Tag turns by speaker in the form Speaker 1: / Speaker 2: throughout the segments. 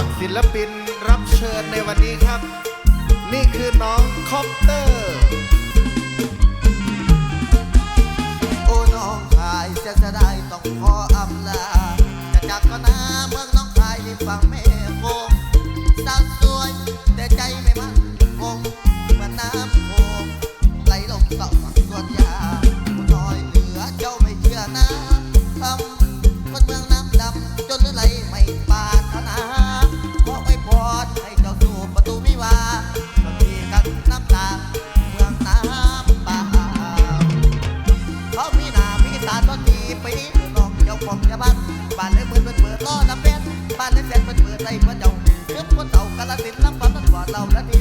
Speaker 1: ากศิลปินรับเชิญในวันนี้ครับ นี่คือน้องคอปเตอร์
Speaker 2: โอ้น้องชายจะจะได้ต้องขออำลาจะจากก็นาเมือง บ้านเลยเปิดเปิดเปิดล้อละเป็นบ้านเลยแฟนเปิดเปิดใจเมื่อเจ้าเกิดคนเต่ากาลสินน้ำปลาต้นหัวเต่าและที่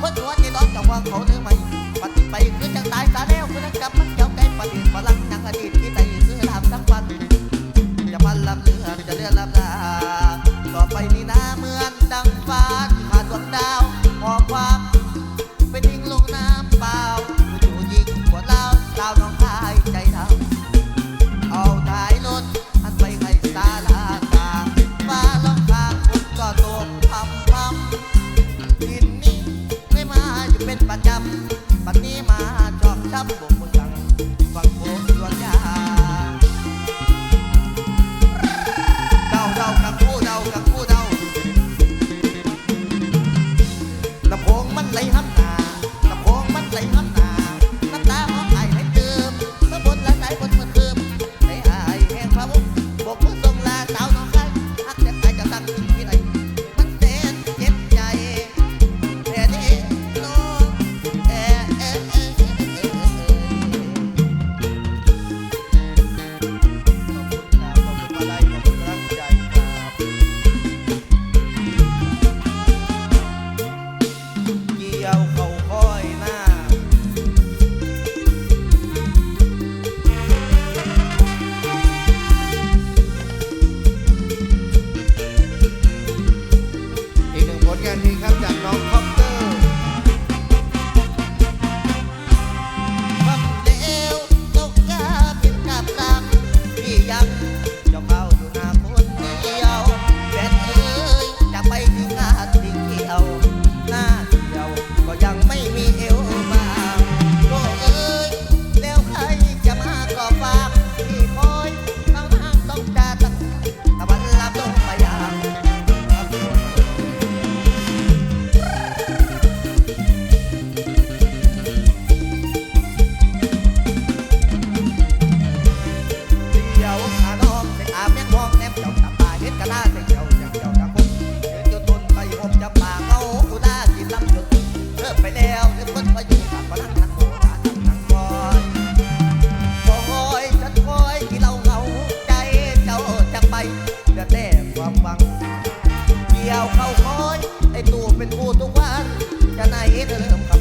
Speaker 2: คนหัวใจร้อกับวางเขาหรือไม่ปฏิไปคือจังตายซาแล้วคือนักกับมันเจ้าไก่ประเดิษฐ์พลังจังอดีตที่ใดคือทำบสังวันจะพันลำเรือจะเรือลำลาต่อไปนี้นะเหมือนดังฟ้าขาดดวงดาวออกความ mambo. Pues. เป็นผู้ทุกวันจะไหนเธอเ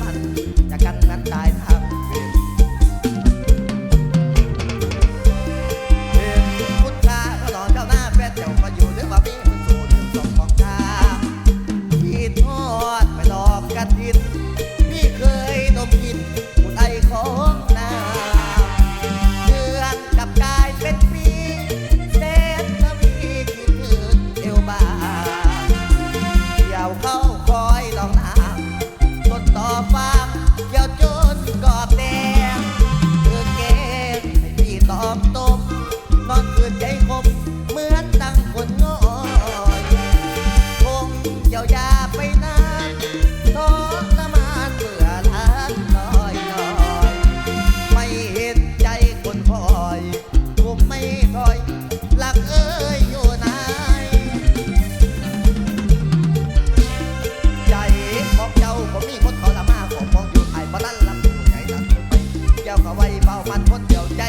Speaker 2: มาทดเดียวใจ